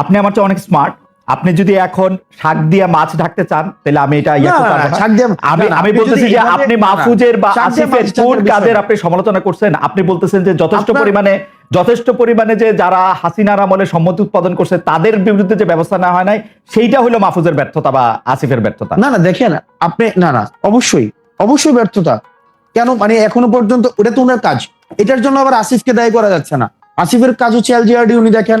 আপনি আমার চেয়ে অনেক স্মার্ট আপনি যদি এখন শাক দিয়ে মাছ ঢাকতে চান তাহলে আমি এটা আমি আমি বলতেছি যে আপনি মাহফুজের বা আসিফের কোন কাজের আপনি সমালোচনা করছেন? আপনি বলতেছেন যে যথেষ্ট পরিমাণে যথেষ্ট পরিমাণে যে যারা হাসিনার আমলে সম্মতি উৎপাদন করছে তাদের বিরুদ্ধে যে ব্যবস্থা নেওয়া হয় নাই সেইটা হলো মাহফুজের ব্যর্থতা বা আসিফের ব্যর্থতা। না না দেখেন আপনি না না অবশ্যই অবশ্যই ব্যর্থতা। কেন? মানে এখনও পর্যন্ত ওটা তো ওনার কাজ। এটার জন্য আবার আসিফকে দায়ী করা যাচ্ছে না। আসিফের কাজ হচ্ছে এলজিআরডি উনি দেখেন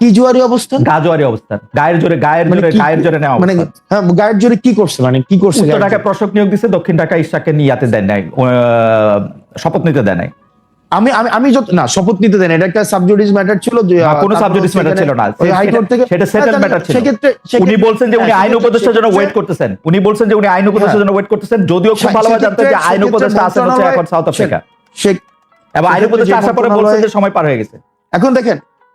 কি জুয়ারি অবস্থান গাজোয়ারি অবস্থান গায়ের জোরে গায়ের মানে জোরে গায়ের জোরে নেওয়া মানে হ্যাঁ গায়ের জোরে কি করছে মানে? কি করছে ঢাকায় প্রশক নিয়োগ দিছে দক্ষিণ ঢাকায় ইশাককে নিয়াতে দেন নাই শপথ নিতে দেয় নাই। আমি আমি আমি যত না শপথ নিতে দেন এটা একটা সাবজুডিস ম্যাটার ছিল কোনো সাবজুডিস ম্যাটার ছিল না। হাইকোর্ট থেকে সেটা সেটেল হ্যাঁ, ম্যাটার ছিল। সেক্ষেত্রে উনি বলছেন যে উনি হ্যাঁ, আইন উপদেষ্টার জন্য ওয়েট করতেছেন। উনি বলছেন যে উনি আইন উপদেষ্টার জন্য ওয়েট করতেছেন। যদিও খুব ভালোভাবে জানতেন যে আইন উপদেষ্টা আছেন হচ্ছে এখন সাউথ আফ্রিকা এবং আইন উপদেষ্টা আসার পরে বলছেন যে সময় পার হয়ে গেছে। এখন দেখেন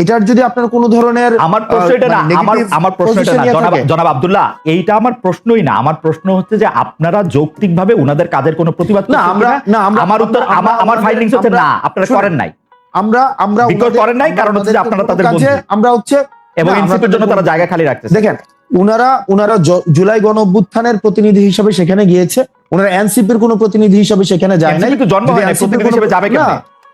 এটার যদি আপনার কোনো ধরনের আমার প্রশ্ন এটা না মানে আমার আমার প্রশ্ন এটা না। জনাব জনাব আব্দুল্লাহ এইটা আমার প্রশ্নই না। আমার প্রশ্ন হচ্ছে যে আপনারা যৌক্তিকভাবে উনাদের কাজের কোনো প্রতিবাদ না আমরা না আমরা আমার উত্তর আমার আমার ফাইন্ডিংস হচ্ছে না। আপনারা করেন নাই। আমরা আমরা করেন নাই, কারণ হচ্ছে যে আপনারা তাদের বন্ধু। আমরা হচ্ছে এবং না, ইনস্টিটিউটের জন্য তারা জায়গা খালি রাখতেছে। দেখেন উনারা উনারা জুলাই গণ অভ্যুত্থানের প্রতিনিধি হিসেবে সেখানে গিয়েছে। ওনারা এনসিপির কোনো প্রতিনিধি হিসেবে সেখানে যায় তো জন্ম হয় নাই, প্রতিনিধি কোনো- হিসেবে যাবে না, কেমনে?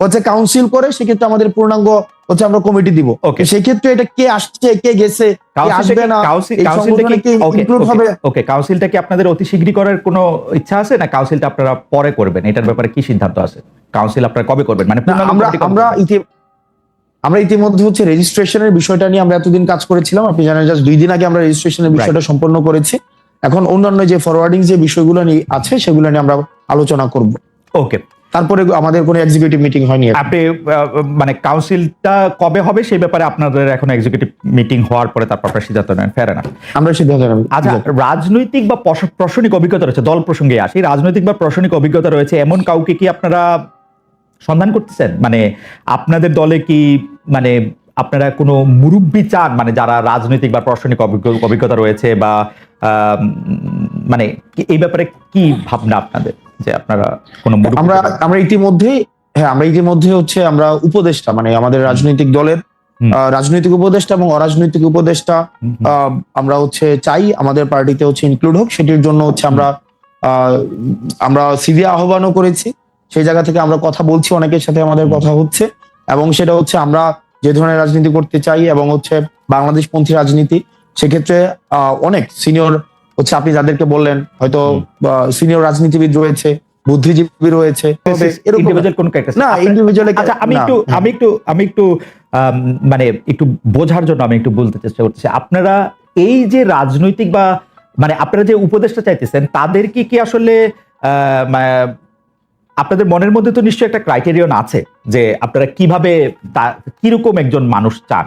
হচ্ছে কাউন্সিল করে সেক্ষেত্রে আমাদের পূর্ণাঙ্গ হচ্ছে আমরা কমিটি দিব। Okay. সেক্ষেত্রে এটা কে আসছে কে গেছে কাউন্সিলটা আসবে কি- না ওকে, ওকে, হবে? ওকে, কাউন্সিলটা কি আপনাদের অতি শীঘ্রই করার কোনো ইচ্ছা আছে না কাউন্সিলটা আপনারা পরে করবেন? এটার ব্যাপারে কি সিদ্ধান্ত আছে? কাউন্সিল আপনারা কবে করবেন? মানে আমরা আমরা আমরা ইতিমধ্যে হচ্ছে রেজিস্ট্রেশনের বিষয়টা নিয়ে আমরা এতদিন কাজ করেছিলাম। আপনি জানেন জাস্ট দুই দিন আগে আমরা রেজিস্ট্রেশনের বিষয়টা সম্পন্ন করেছি। এখন অন্যান্য যে ফরওয়ার্ডিং যে বিষয়গুলো নিয়ে আছে সেগুলো নিয়ে আমরা আলোচনা করব। ওকে তারপরে আমাদের কোনো এক্সিকিউটিভ মিটিং হয়নি আপনি মানে কাউন্সিলটা কবে হবে সেই ব্যাপারে আপনাদের এখন এক্সিকিউটিভ মিটিং হওয়ার পরে তারপর আপনারা সিদ্ধান্ত নেন। ফেরে না আমরা সিদ্ধান্ত নেব। আচ্ছা রাজনৈতিক বা প্রশাসনিক অভিজ্ঞতা রয়েছে দল প্রসঙ্গে আসি। রাজনৈতিক বা প্রশাসনিক অভিজ্ঞতা রয়েছে এমন কাউকে কি আপনারা সন্ধান করতেছেন? মানে আপনাদের দলে কি মানে আপনারা কোনো মুরব্বী চান? মানে যারা রাজনৈতিক বা প্রশাসনিক অভিজ্ঞ- অভিজ্ঞতা রয়েছে বা মানে এই ব্যাপারে কি ভাবনা আপনাদের? যে আপনারা কোনো আমরা? আমরা ইতিমধ্যেই হ্যাঁ আমরা ইতিমধ্যে হচ্ছে আমরা উপদেষ্টা মানে আমাদের রাজনৈতিক দলের আহ, রাজনৈতিক উপদেষ্টা এবং অরাজনৈতিক উপদেষ্টা আমরা হচ্ছে চাই আমাদের পার্টিতে হচ্ছে ইনক্লুড হোক সেটির জন্য হচ্ছে আমরা আমরা সিভি আহ্বানও করেছি। সেই জায়গা থেকে আমরা কথা বলছি অনেকের সাথে আমাদের কথা হচ্ছে এবং সেটা হচ্ছে আমরা যে ধরনের রাজনীতি করতে চাই এবং হচ্ছে বাংলাদেশ পন্থী রাজনীতি সেক্ষেত্রে আহ, অনেক সিনিয়র হচ্ছে আপনি যাদেরকে বললেন হয়তো সিনিয়র রাজনীতিবিদ রয়েছে বুদ্ধিজীবী রয়েছে না আপনার- আচ্ছা আমি একটু আমি একটু আমি একটু মানে একটু বোঝার জন্য আমি একটু বলতে চেষ্টা করছি আপনারা এই যে রাজনৈতিক বা মানে আপনারা যে উপদেশটা চাইতেছেন তাদের কি কি আসলে আহ, আপনাদের মনের মধ্যে তো নিশ্চয়ই একটা ক্রাইটেরিয়ন আছে যে আপনারা কীভাবে কীরকম একজন মানুষ চান?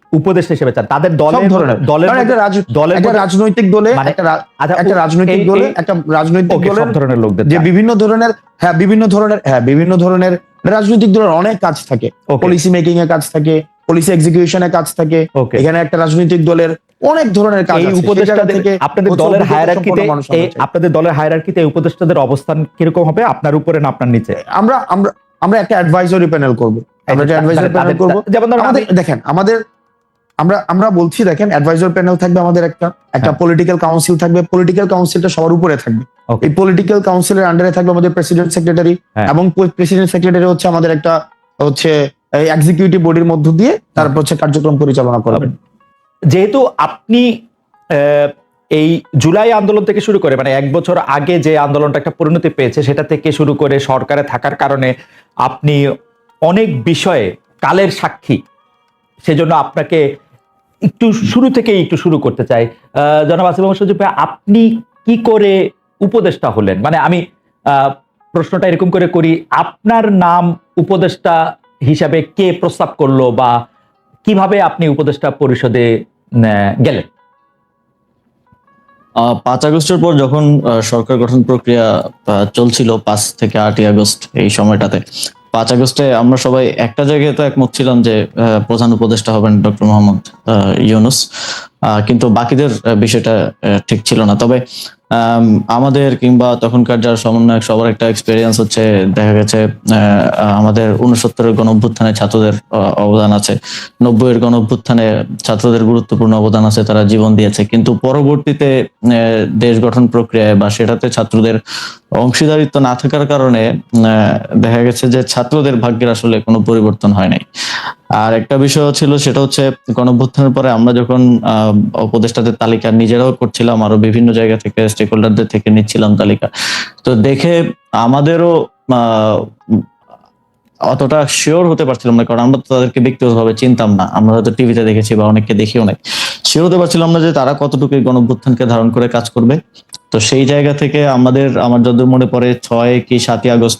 উপদেষ্টা হিসেবে চান। তাদের দলের ধরনের। দলের একটা দলের একটা রাজনৈতিক দলে একটা রাজনৈতিক দলে একটা রাজনৈতিক দলের ধরনের লোকদের যে বিভিন্ন ধরনের হ্যাঁ বিভিন্ন ধরনের হ্যাঁ বিভিন্ন ধরনের রাজনৈতিক দলের অনেক কাজ থাকে। পলিসি মেকিং এর কাজ থাকে পলিসি এক্সিকিউশনের কাজ থাকে। এখানে একটা রাজনৈতিক দলের অনেক ধরনের কাজ এই জায়গা থেকে আপনাদের দলের হায়ারার্কিতে আপনাদের দলের হায়ারার্কিতে এই উপদেষ্টাদের অবস্থান কীরকম হবে? আপনার উপরে না আপনার নিচে? আমরা আমরা আমরা একটা অ্যাডভাইজরি প্যানেল করব। আমরা একটা অ্যাডভাইজরি প্যানেল করব। যেমন আমাদের দেখেন আমাদের আমরা আমরা বলছি দেখেন অ্যাডভাইজার প্যানেল থাকবে আমাদের একটা একটা। পলিটিক্যাল কাউন্সিল থাকবে পলিটিক্যাল কাউন্সিলটা সবার উপরে থাকবে এই পলিটিক্যাল কাউন্সিলের আন্ডারে থাকবে আমাদের প্রেসিডেন্ট সেক্রেটারি হ্যাঁ। এবং প্রেসিডেন্ট সেক্রেটারি হচ্ছে আমাদের একটা হচ্ছে এক্সিকিউটিভ বডির মধ্য দিয়ে তারপর হচ্ছে কার্যক্রম পরিচালনা করবেন যেহেতু আপনি এই জুলাই আন্দোলন থেকে শুরু করে মানে এক বছর আগে যে আন্দোলনটা একটা পরিণতি পেয়েছে সেটা থেকে শুরু করে সরকারে থাকার কারণে আপনি অনেক বিষয়ে কালের সাক্ষী সেজন্য আপনাকে একটু শুরু থেকেই একটু শুরু করতে চাই। জনাব আসিফ সজীব ভাই, আপনি কি করে উপদেষ্টা হলেন? মানে আমি প্রশ্নটা এরকম করে করি আপনার নাম উপদেষ্টা হিসাবে কে প্রস্তাব করল বা কীভাবে আপনি উপদেষ্টা পরিষদে গেলেন? পাঁচ আগস্টের পর যখন সরকার গঠন প্রক্রিয়া চলছিল পাঁচ থেকে আটই আগস্ট এই সময়টাতে পাঁচ আগস্টে আমরা সবাই একটা জায়গায় তো একমত ছিলাম যে প্রধান উপদেষ্টা হবেন ডক্টর মোহাম্মদ ইউনুস। কিন্তু বাকিদের বিষয়টা ঠিক ছিল না। তবে আমাদের কিংবা তখনকার যার সমন্বয়ক, সবার একটা এক্সপেরিয়েন্স হচ্ছে, দেখা গেছে আমাদের উনসত্তরের গণ অভ্যুত্থানে ছাত্রদের অবদান আছে। নব্বইয়ের গণ অভ্যুত্থানে ছাত্রদের গুরুত্বপূর্ণ অবদান আছে, তারা জীবন দিয়েছে। কিন্তু পরবর্তীতে দেশ গঠন প্রক্রিয়ায় বা সেটাতে ছাত্রদের অংশীদারিত্ব না থাকার কারণে দেখা গেছে যে ছাত্রদের ভাগ্যের আসলে কোনো পরিবর্তন হয় নাই। আর একটা বিষয় ছিল, সেটা হচ্ছে গণঅভ্যুত্থানের পরে আমরা যখন উপদেষ্টাদের তালিকা নিজেরাও করছিলাম, আরও বিভিন্ন জায়গা থেকে স্টেক হোল্ডারদের থেকে নিচ্ছিলাম তালিকা। তো দেখে আমাদেরও অতটা শিওর হতে পারছিলাম না, কারণ আমরা তো তাদেরকে ব্যক্তিগতভাবে চিনতাম না। আমরা হয়তো টিভিতে দেখেছি বা অনেককে দেখি অনেক শিওর হতে পারছিলাম না যে তারা কতটুকু এই গণঅভ্যুত্থানকে ধারণ করে কাজ করবে। তো সেই জায়গা থেকে আমাদের, আমার যদি মনে পড়ে, ছয় কি সাতই আগস্ট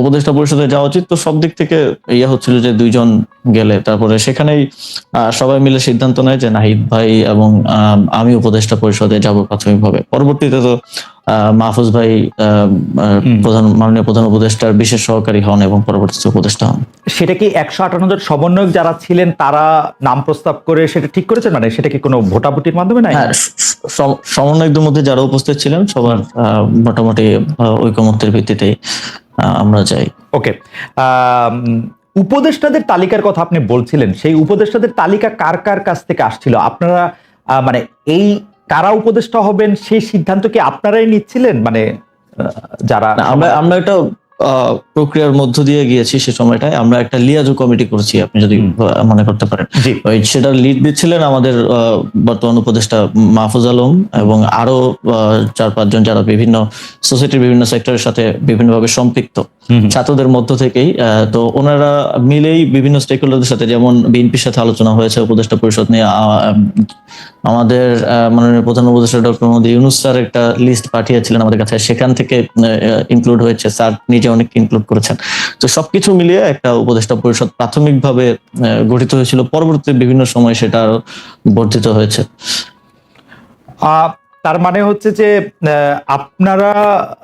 উপদেষ্টা পরিষদে যাওয়া উচিত। তো সব দিক থেকে ইয়ে হচ্ছিল যে দুইজন গেলে। তারপরে সেখানেই সবাই মিলে সিদ্ধান্ত নেয় যে নাহিদ ভাই এবং আমি উপদেষ্টা পরিষদে যাব প্রাথমিকভাবে। পরবর্তীতে তো মাহফুজ ভাই প্রধান মাননীয় প্রধান উপদেষ্টার বিশেষ সহকারী হন এবং পরবর্তীতে উপদেষ্টা হন। সেটা কি একশো আটান্ন জন সমন্বয়ক যারা ছিলেন তারা নাম প্রস্তাব করে সেটা ঠিক করেছেন? মানে সেটা কি কোনো ভোটাভুটির মাধ্যমে না হ্যাঁ সমন্বয়কদের মধ্যে যারা উপস্থিত ছিলেন সবার মোটামুটি ঐকমত্যের ভিত্তিতে আমরা যাই। ওকে। উপদেষ্টাদের তালিকার কথা আপনি বলছিলেন সেই উপদেষ্টাদের তালিকা কার কার কাছ থেকে আসছিল? আপনারা আহ, মানে এই কারা উপদেষ্টা হবেন সেই সিদ্ধান্ত কি আপনারাই নিচ্ছিলেন? মানে যারা আমরা আমরা একটা প্রক্রিয়ার মধ্য দিয়ে গিয়েছি সে সময়টায়। আমরা একটা লিয়াজু কমিটি করছি আপনি যদি মনে করতে পারেন। সেটার লিড দিচ্ছিলেন আমাদের বর্তমান উপদেষ্টা মাহফুজ আলম এবং আরও আহ, চার পাঁচজন যারা বিভিন্ন সোসাইটির বিভিন্ন সেক্টরের সাথে বিভিন্নভাবে সম্পৃক্ত। ছাত্রদের মধ্য থেকেই তো ওনারা মিলেই বিভিন্ন স্টেক হোল্ডারদের সাথে যেমন বিএনপির সাথে আলোচনা হয়েছে উপদেষ্টা পরিষদ নিয়ে আহ, আমাদের আহ, মাননীয় প্রধান উপদেষ্টা ডক্টর মোদী ইউনুস স্যার একটা লিস্ট পাঠিয়েছিলেন আমাদের কাছে সেখান থেকে ইনক্লুড হয়েছে স্যার নিজে অনেক ইনক্লুড করেছেন। তো সবকিছু মিলিয়ে একটা উপদেষ্টা পরিষদ প্রাথমিকভাবে আহ, গঠিত হয়েছিল পরবর্তী বিভিন্ন সময় সেটা আরও বর্ধিত হয়েছে। আহ, তার মানে হচ্ছে যে আহ, আপনারা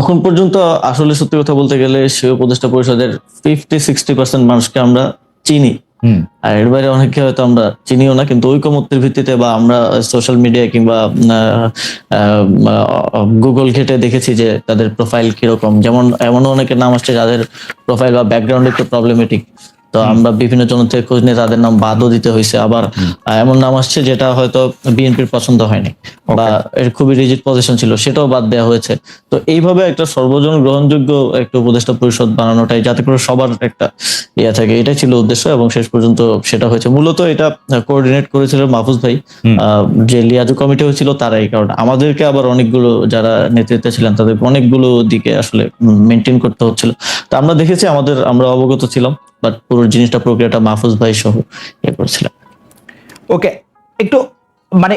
এখন পর্যন্ত আসলে সত্যি কথা বলতে গেলে সে উপদেষ্টা পরিষদের ফিফটি সিক্সটি পার্সেন্ট মানুষকে আমরা চিনি। আর এর বাইরে অনেকে হয়তো আমরা চিনিও না কিন্তু ঐকমত্যের ভিত্তিতে বা আমরা সোশ্যাল মিডিয়া কিংবা গুগল ঘেটে দেখেছি যে তাদের প্রোফাইল কীরকম। যেমন এমনও অনেকের নাম আসছে যাদের প্রোফাইল বা ব্যাকগ্রাউন্ড একটু প্রবলেমেটিক তো আমরা বিভিন্ন জন থেকে খোঁজ নিয়ে তাদের নাম বাদও দিতে হয়েছে। আবার এমন নাম আসছে যেটা হয়তো বিএনপির পছন্দ হয়নি। বা এর খুবই রিজিট পজিশন ছিল সেটাও বাদ দেওয়া হয়েছে। তো এইভাবে একটা সর্বজন গ্রহণযোগ্য একটা উপদেষ্টা পরিষদ বানানোটাই যাতে করে সবার একটা ইয়ে থাকে এটাই ছিল উদ্দেশ্য এবং শেষ পর্যন্ত সেটা হয়েছে। মূলত এটা কোঅর্ডিনেট করেছিল মাহফুজ ভাই যে লিয়াজু কমিটি হয়েছিল তারাই কারণ আমাদেরকে আবার অনেকগুলো যারা নেতৃত্বে ছিলেন তাদের অনেকগুলো দিকে আসলে মেনটেন করতে হচ্ছিল। তো আমরা দেখেছি আমাদের আমরা অবগত ছিলাম বাট পুরো জিনিসটা প্রক্রিয়াটা মাহফুজ ভাই সহ ইয়ে করছিলেন। ওকে একটু মানে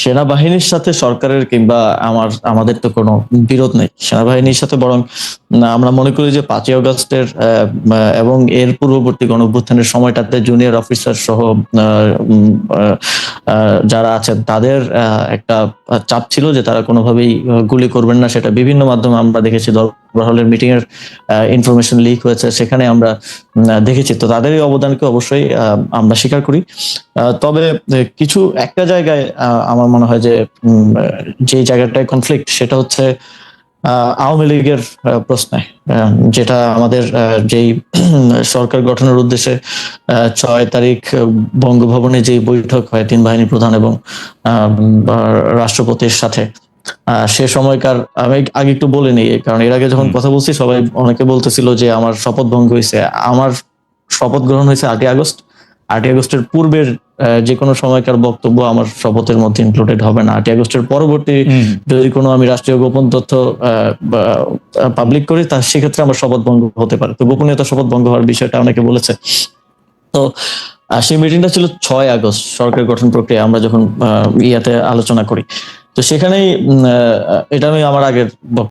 সেনাবাহিনীর সাথে সরকারের কিংবা আমার, আমাদের তো কোনো বিরোধ নেই। সেনাবাহিনীর সাথে বরং আমরা মনে করি যে পাঁচই অগস্টের এবং এর পূর্ববর্তী গণঅভ্যুত্থানের সময়টাতে জুনিয়র অফিসার সহ যারা আছেন, তাদের একটা চাপ ছিল যে তারা কোনোভাবেই গুলি করবেন না। সেটা বিভিন্ন মাধ্যমে আমরা দেখেছি দরবার হলের মিটিং এর ইনফরমেশন লিক হয়েছে, সেখানে আমরা দেখেছি। তো তাদের অবদানকে অবশ্যই আমরা স্বীকার করি। তবে কিছু একটা জায়গায় আমার মনে হয় যে যে জায়গাটায় কনফ্লিক্ট সেটা হচ্ছে আওয়ামী লীগের প্রশ্নে যেটা আমাদের যেই সরকার গঠনের উদ্দেশ্যে ছয় তারিখ বঙ্গভবনে যে বৈঠক হয় তিন বাহিনী প্রধান এবং রাষ্ট্রপতির সাথে সে সময়কার আমি আগে একটু বলে নিই কারণ এর আগে যখন কথা বলছি সবাই অনেকে বলতেছিল যে আমার শপথ ভঙ্গ হয়েছে। আমার শপথ গ্রহণ হয়েছে আটই আগস্ট। আটই আগস্টের পূর্বের যে কোনো সময়কার বক্তব্য আমার শপথের মধ্যে ইনক্লুডেড হবে না। আটই আগস্টের পরবর্তী যদি কোনো আমি রাষ্ট্রীয় গোপন তথ্য পাবলিক করি তা সেক্ষেত্রে আমার শপথ ভঙ্গ হতে পারে। তো গোপনীয়তা শপথ ভঙ্গ হওয়ার বিষয়টা অনেকে বলেছে। তো সেই মিটিংটা ছিল ছয় আগস্ট সরকার গঠন প্রক্রিয়া আমরা যখন আহ, ইয়াতে আলোচনা করি। তো সেখানেই এটা আমি আমার আগের